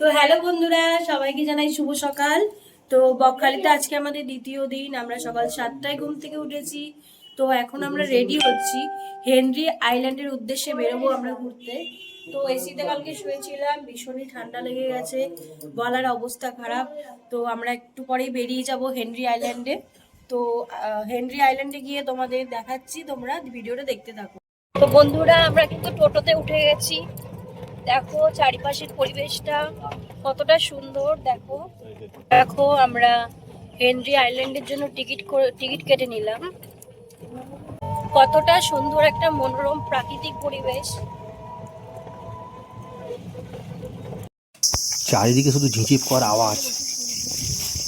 তো হ্যালো বন্ধুরা, সবাইকে জানাই শুভ সকাল। তো বকখালিতে আজকে আমাদের দ্বিতীয় দিন, আমরা সকাল সাতটায় ঘুম থেকে উঠেছি। তো এখন আমরা রেডি হচ্ছি। হেনরি আইল্যান্ডের উদ্দেশ্যে বেরোবো আমরা ঘুরতে। তো এসিতে কালকে শুয়েছিলাম, ভীষণই ঠান্ডা লেগে গেছে, গলার অবস্থা খারাপ। তো আমরা একটু পরেই বেরিয়ে যাব হেনরি আইল্যান্ডে। তো হেনরি আইল্যান্ডে গিয়ে তোমাদের দেখাচ্ছি তোমরা, ভিডিওটা দেখতে থাকো। তো বন্ধুরা, আমরা কিন্তু টোটোতে উঠে গেছি। দেখো চারিপাশের পরিবেশটা কতটা সুন্দর, দেখো। দেখো আমরা হেনরি আইল্যান্ডের জন্য টিকিট টিকিট কেটে নিলাম। কতটা সুন্দর একটা মনোরম প্রাকৃতিক পরিবেশ। চারিদিকে শুধু ঝিঁচিপ কর আওয়াজ,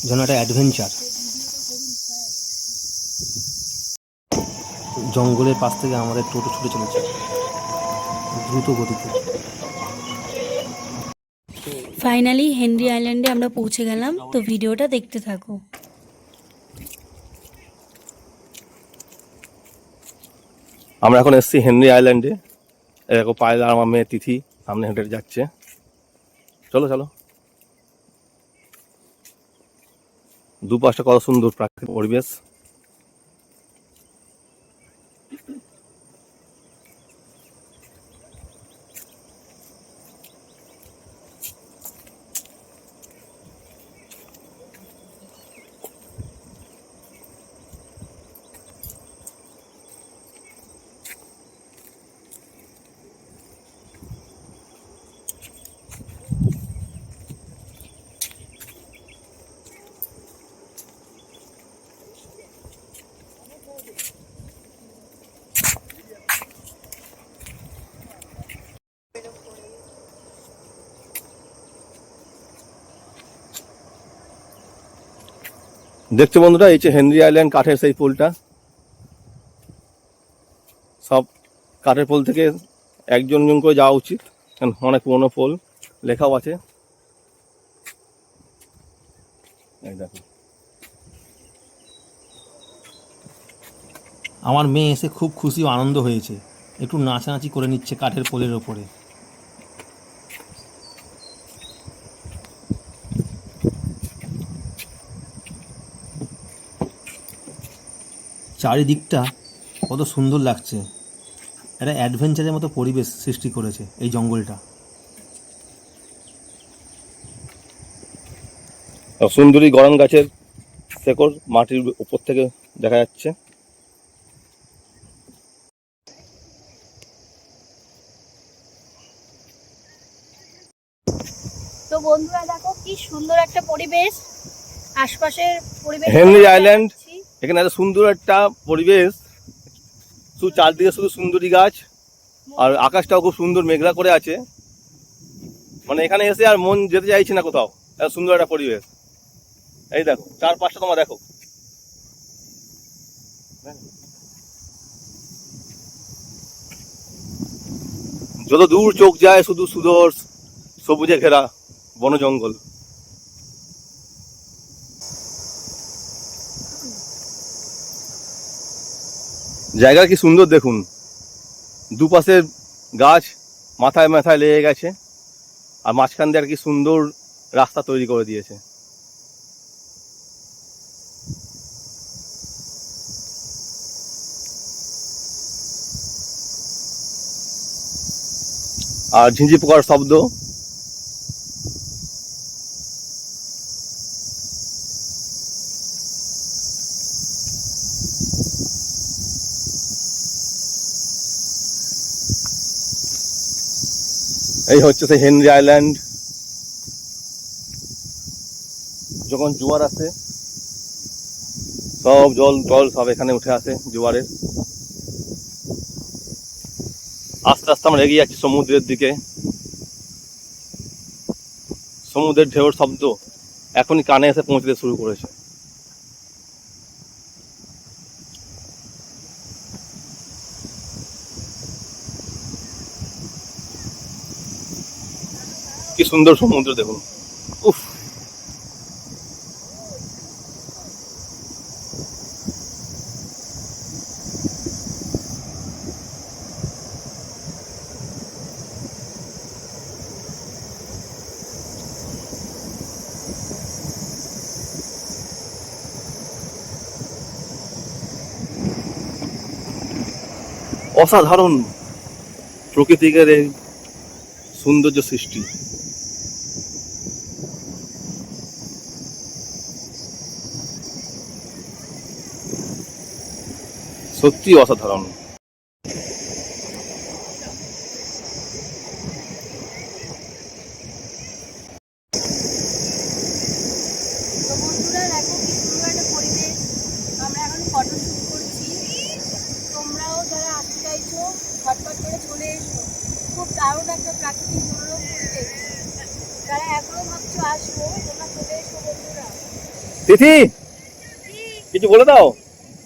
যেন একটা অ্যাডভেঞ্চার জঙ্গলের পাশ থেকে আমাদের টোটো ছুটে চলেছে, দ্রুত গতিতে। ফাইনালি হেনরি আইল্যান্ডে আমরা পৌঁছে গেলাম। তো ভিডিওটা দেখতে থাকো। আমরা এখন এসেছি হেনরি আইল্যান্ডে এরকম পায়েল আমার মেয়ে তিথি সামনে হেঁটে যাচ্ছে। চলো চলো। দুপাশটা কত সুন্দর প্রাকৃতিক পরিবেশ। দেখছ বন্ধুরা, এই যে হেনরি আইল্যান্ড কাঠের সেই পোলটা সব কাঠের পোল থেকে একজন জন করে যাওয়া উচিত। অনেক পুরোনো পোল লেখাও আছে। আমার মেয়ে এসে খুব খুশি ও আনন্দ হয়েছে। একটু নাচানাচি করে নিচ্ছে কাঠের পোলের ওপরে। চারিদিকটা কত সুন্দর লাগছে। একটা অ্যাডভেঞ্চারের মতো পরিবেশ সৃষ্টি করেছে এই জঙ্গলটা। সুন্দরী গরম গাছের শেকড় মাটির উপর থেকে দেখা যাচ্ছে। তো বন্ধুরা দেখো কি সুন্দর একটা পরিবেশ। আশপাশের পরিবেশ হেনরি আইল্যান্ড এখানে এত সুন্দর একটা পরিবেশ। শুধু চারদিকে শুধু সুন্দরী গাছ, আর আকাশটাও খুব সুন্দর মেঘলা করে আছে। মানে এখানে এসে আর মন যেতে চাইছে না কোথাও এত সুন্দর একটা পরিবেশ। এই দেখো চার পাঁচটা তোমার দেখো। যত দূর চোখ যায়, শুধু সুদর সবুজে ঘেরা বন জঙ্গল জায়গা কি সুন্দর দেখুন। দুপাশের গাছ মাথায় মাথায় লেগে গেছে আর মাঝখান দিয়ে আর কি সুন্দর রাস্তা তৈরি করে দিয়েছে। আর ঝিঁঝি পোকার শব্দ। এই হচ্ছে সেই হেনরি আইল্যান্ড। যখন জোয়ার আসে, সব জল জল সব এখানে উঠে আসে জোয়ারের আস্তে আস্তে আমরা এগিয়ে যাচ্ছি সমুদ্রের দিকে। সমুদ্রের ঢেউর শব্দ এখনই কানে এসে পৌঁছতে শুরু করেছে। কি সুন্দর সমুদ্র দেখুন। উফ। অসাধারণ প্রকৃতিকের এই সৌন্দর্য সৃষ্টি। চাইছো ঝটপট করে চলে এসো। খুব দারুণ একটা প্রাকৃতিক মনোরম পরিবেশ। যারা এখনও ভাবছ আসব তোমরা চলে এসো বন্ধুরা। তিথি কিছু বলে দাও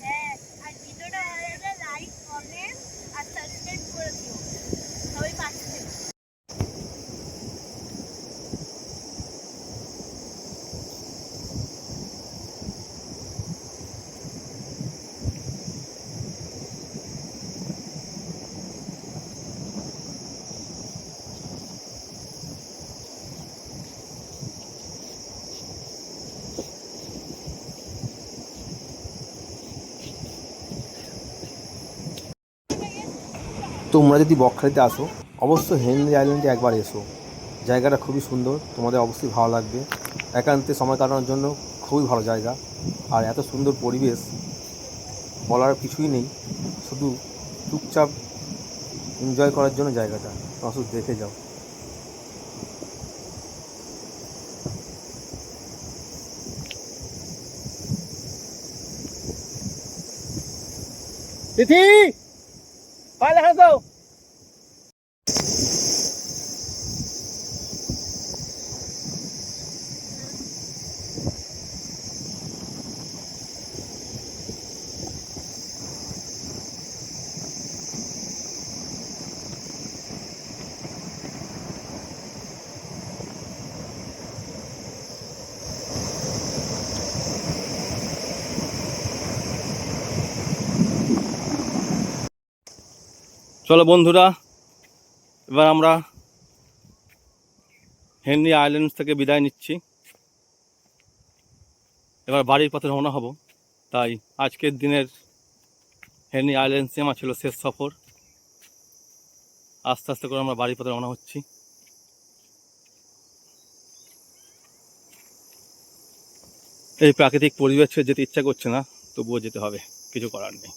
হ্যাঁ আর ভিডিওটা ভালো লাগলে লাইক কমেন্ট আর সাবস্ক্রাইব করে দিও সবাই পাশে থেকো। তোমরা যদি বকখালিতে আসো অবশ্যই হেনরি আইল্যান্ডে একবার এসো। জায়গাটা খুবই সুন্দর, তোমাদের অবশ্যই ভালো লাগবে। একান্তে সময় কাটানোর জন্য খুবই ভালো জায়গা। আর এত সুন্দর পরিবেশ, বলার কিছুই নেই। শুধু চুপচাপ এনজয় করার জন্য জায়গাটা। তোমরা শুধু দেখে যাও। তিথি! পায়ে দেখা দাও চলো বন্ধুরা, এবার আমরা হেনরি আইল্যান্ডস থেকে বিদায় নিচ্ছি। এবার বাড়ির পথে রওনা হব, তাই আজকের দিনের হেনরি আইল্যান্ডসে আমার ছিল শেষ সফর। আস্তে আস্তে করে আমরা বাড়ির পথে রওনা হচ্ছি। এই প্রাকৃতিক পরিবেশে যেতে ইচ্ছা করছে না, তবুও যেতে হবে, কিছু করার নেই।